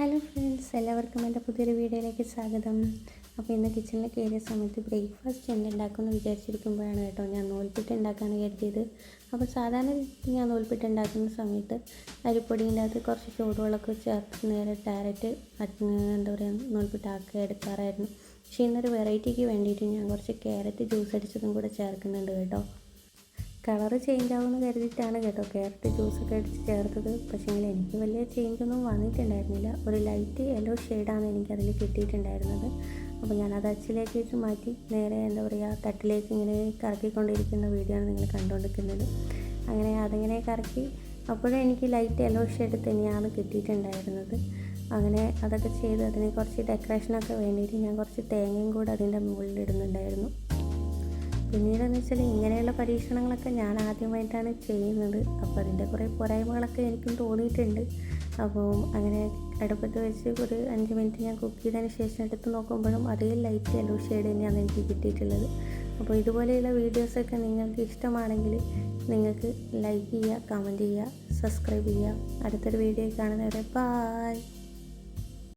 Hello friends എല്ലാവർക്കും എന്റെ പുതിയൊരു വീഡിയോയിലേക്ക് സ്വാഗതം. അപ്പോൾ ഇന്ന് കിച്ചണിൽ കയറിയ സമയത്ത് ബ്രേക്ക്ഫാസ്റ്റ് എന്തുണ്ടാക്കുമെന്ന് വിചാരിച്ചിരിക്കുമ്പോഴാണ് കേട്ടോ ഞാൻ നൂൽപ്പിട്ട് ഉണ്ടാക്കാൻ കരുതിയത്. അപ്പോൾ സാധാരണ രീതിയിൽ ഞാൻ നൂൽപ്പിട്ട് ഉണ്ടാക്കുന്ന സമയത്ത് അരിപ്പൊടിന്റെ അകത്ത് കുറച്ച് ചൂടുവെള്ളമൊക്കെ ചേർത്ത് നേരെ ഡയറക്റ്റ് എന്താ പറയുക നൂൽപ്പിട്ടാക്കി എടുക്കാറായിരുന്നു. പക്ഷേ ഇന്നൊരു വെറൈറ്റിക്ക് വേണ്ടിയിട്ട് ഞാൻ കുറച്ച് ക്യാരറ്റ് ജ്യൂസ് അടിച്ചതും കൂടെ ചേർക്കുന്നുണ്ട് കേട്ടോ. കളറ് ചേഞ്ച് ആവുമെന്ന് കരുതിയിട്ടാണ് കേട്ടോ ക്യാരറ്റ് ജ്യൂസൊക്കെ അടിച്ച് ചേർത്തത്. പക്ഷേ എനിക്ക് വലിയ ചേഞ്ച് ഒന്നും വന്നിട്ടുണ്ടായിരുന്നില്ല. ഒരു ലൈറ്റ് യെല്ലോ ഷെയ്ഡാണ് എനിക്കതിൽ കിട്ടിയിട്ടുണ്ടായിരുന്നത്. അപ്പോൾ ഞാനത് അച്ചിലേക്ക് വെച്ച് മാറ്റി നേരെ എന്താ പറയുക തട്ടിലേക്ക് ഇങ്ങനെ കറക്കിക്കൊണ്ടിരിക്കുന്ന വീഡിയോ ആണ് നിങ്ങൾ കണ്ടുകൊണ്ടിരിക്കുന്നത്. അങ്ങനെ അതിങ്ങനെ കറക്കി അപ്പോഴും എനിക്ക് ലൈറ്റ് യെല്ലോ ഷെയ്ഡ് തന്നെയാണ് കിട്ടിയിട്ടുണ്ടായിരുന്നത്. അങ്ങനെ അതൊക്കെ ചെയ്ത് അതിന് കുറച്ച് ഡെക്കറേഷനൊക്കെ വേണ്ടിയിട്ട് ഞാൻ കുറച്ച് തേങ്ങയും കൂടെ അതിന്റെ മുകളിൽ ഇടുന്നുണ്ടായിരുന്നു. പിന്നീടെന്ന് വെച്ചാൽ ഇങ്ങനെയുള്ള പരീക്ഷണങ്ങളൊക്കെ ഞാൻ ആദ്യമായിട്ടാണ് ചെയ്യുന്നത്. അപ്പോൾ അതിന്റെ കുറേ പോരായ്മകളൊക്കെ എനിക്കും തോന്നിയിട്ടുണ്ട്. അപ്പോൾ അങ്ങനെ അടുപ്പത്ത് വെച്ച് ഒരു അഞ്ച് മിനിറ്റ് ഞാൻ കുക്ക് ചെയ്തതിന് ശേഷം എടുത്ത് നോക്കുമ്പോഴും അതേ ലൈറ്റ് യെല്ലോ ഷെയ്ഡ് തന്നെയാണ് എനിക്ക് കിട്ടിയിട്ടുള്ളത്. അപ്പോൾ ഇതുപോലെയുള്ള വീഡിയോസൊക്കെ നിങ്ങൾക്ക് ഇഷ്ടമാണെങ്കിൽ നിങ്ങൾക്ക് ലൈക്ക് ചെയ്യുക കമന്റ് ചെയ്യുക സബ്സ്ക്രൈബ് ചെയ്യുക. അടുത്തൊരു വീഡിയോ കാണുന്നവരെ ബായ്.